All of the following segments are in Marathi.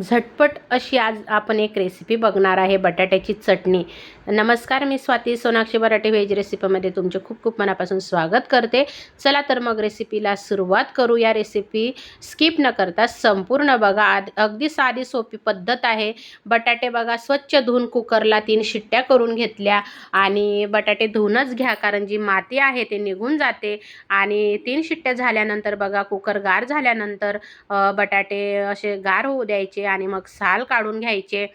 झटपट अशी आज आपण एक रेसिपी बघणार आहे बटाट्याची चटणी. नमस्कार मी स्वाती सोनाक्षी बराटे व्हेज रेसिपीमध्ये तुमचे खूप खूप मनापासून स्वागत करते. चला तर मग रेसिपीला सुरुवात करू. या रेसिपी स्किप न करता संपूर्ण बघा. आद अगदी साधी सोपी पद्धत आहे. बटाटे बघा स्वच्छ धुवून कुकरला तीन शिट्ट्या करून घेतल्या आणि बटाटे धुवूनच घ्या कारण जी माती आहे ते निघून जाते. आणि तीन शिट्ट्या झाल्यानंतर बघा कुकर गार झाल्यानंतर बटाटे असे गार होऊ द्यायचे आणि मग साल काढून घ्यायचे.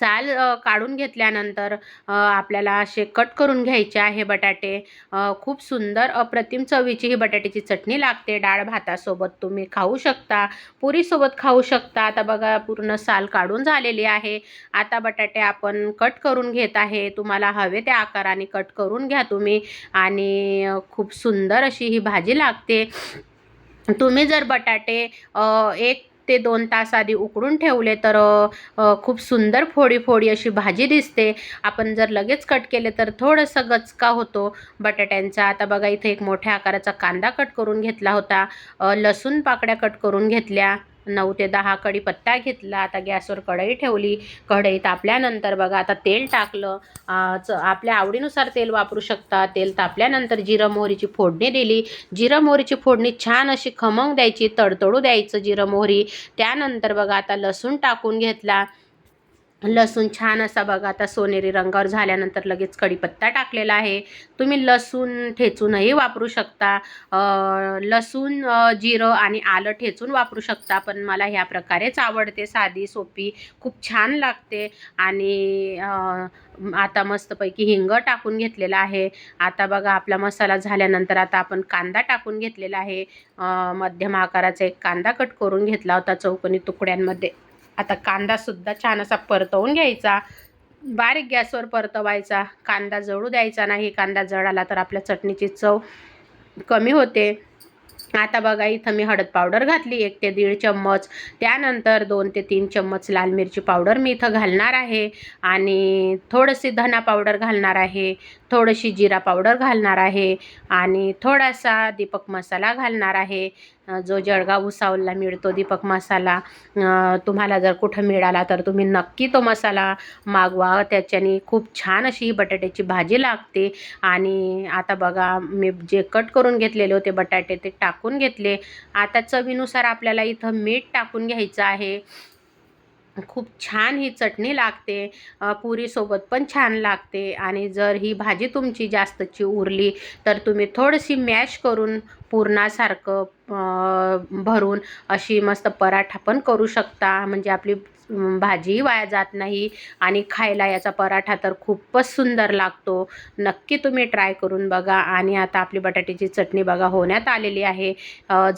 साल काढून घेतल्यानंतर आपल्याला असे कट करून घ्यायचे आहे बटाटे. खूप सुंदर अप्रतिम चवीची ही बटाट्याची चटणी लागते. डाळ भातासोबत तुम्ही खाऊ शकता पुरीसोबत खाऊ शकता. आता बघा पूर्ण साल काढून झालेली आहे. आता बटाटे आपण कट करून घेत आहे. तुम्हाला हवे त्या आकाराने कट करून घ्या तुम्ही. आणि खूप सुंदर अशी ही भाजी लागते. तुम्ही जर बटाटे एक ते दोन तास आधी उकडून ठेवले तर खूप सुंदर फोडी फोडी अशी भाजी दिसते. आपण जर लगेच कट केले तर थोडंसं गचका होतो बटाट्यांचा. आता बघा इथे एक मोठ्या आकाराचा कांदा कट करून घेतला होता. लसूण पाकड्या कट करून घेतल्या. नऊ ते दहा कढीपत्ता घेतला आता गॅसवर कढई ठेवली. कढई तापल्यानंतर बघा आता तेल टाकलं. च आपल्या आवडीनुसार तेल वापरू शकता. तेल तापल्यानंतर जिरं मोहरीची फोडणी दिली. जिरं मोहरीची फोडणी छान अशी खमंग द्यायची तडतडू द्यायचं जिरं मोहरी. त्यानंतर बघा आता लसूण टाकून घेतला. लसूण छान असा बघा आता सोनेरी रंगावर झाल्यानंतर लगेच कढीपत्ता टाकलेला आहे. तुम्ही लसूण ठेचूनही वापरू शकता. लसूण जिरं आणि आलं ठेचून वापरू शकता पण मला ह्या प्रकारेच आवडते. साधी सोपी खूप छान लागते. आणि आता मस्तपैकी हिंग टाकून घेतलेला आहे. आता बघा आपला मसाला झाल्यानंतर आता आपण कांदा टाकून घेतलेला आहे. मध्यम आकाराचा एक कांदा कट करून घेतला होता चौकोनी तुकड्यांमध्ये. आता कांदासुद्धा छान असा परतवून घ्यायचा. बारीक गॅसवर परतवायचा. कांदा जळू द्यायचा नाही. कांदा जळाला तर आपल्या चटणीची चव कमी होते. आता बघा इथं मी हळद पावडर घातली एक ते दीड चम्मच. त्यानंतर दोन ते तीन चम्मच लाल मिरची पावडर मी इथं घालणार आहे. आणि थोडीशी धना पावडर घालणार आहे. थोडीशी जिरा पावडर घालणार आहे. आणि थोडासा दीपक मसाला घालणार आहे. जो जळगाव भुसावळला मिळतो दीपक मसाला तुम्हाला जर कुठं मिळाला तर तुम्ही नक्की तो मसाला मागवा. त्याच्याने खूप छान अशी ही बटाट्याची भाजी लागते. आणि आता बघा मी जे कट करून घेतलेले होते बटाटे ते टाकून घेतले. आता चवीनुसार आपल्याला इथं मीठ टाकून घ्यायचं आहे. खूप छान ही चटणी लागते. पुरीसोबत पण छान लागते. आणि जर ही भाजी तुमची जास्तची उरली तर तुम्ही थोडीशी मॅश करून पुरणासारखं भरून अशी मस्त पराठा पण करू शकता. म्हणजे आपली भाजीही वाया जात नाही आणि खायला याचा पराठा तर खूपच सुंदर लागतो. नक्की तुम्ही ट्राय करून बघा. आणि आता आपली बटाट्याची चटणी बघा होण्यात आलेली आहे.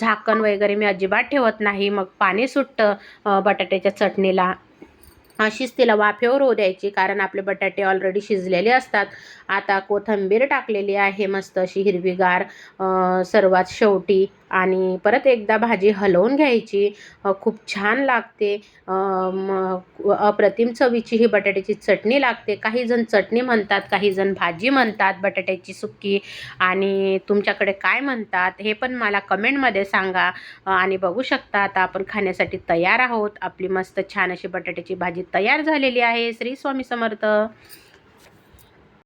झाकण वगैरे मी अजिबात ठेवत नाही. मग पाणी सुटतं बटाट्याच्या चटणीला. शिस्तीला वाफेवर होऊ द्यायची कारण आपले बटाटे ऑलरेडी शिजलेले असतात. आता कोथंबीर टाकलेली आहे मस्त अशी हिरवीगार सर्वात शेवटी. आणि परत एकदा भाजी हलवून घ्यायची. खूप छान लागते. अप्रतिम चवीची ही बटाट्याची चटणी लागते. काही जण चटणी म्हणतात काही जण भाजी म्हणतात बटाट्याची सुक्की. आणि तुमच्याकडे काय म्हणतात हे पण मला कमेंटमध्ये सांगा. आणि बघू शकता आता आपण खाण्यासाठी तयार आहोत. आपली मस्त छान अशी बटाट्याची भाजी तयार झालेली आहे. श्री स्वामी समर्थ.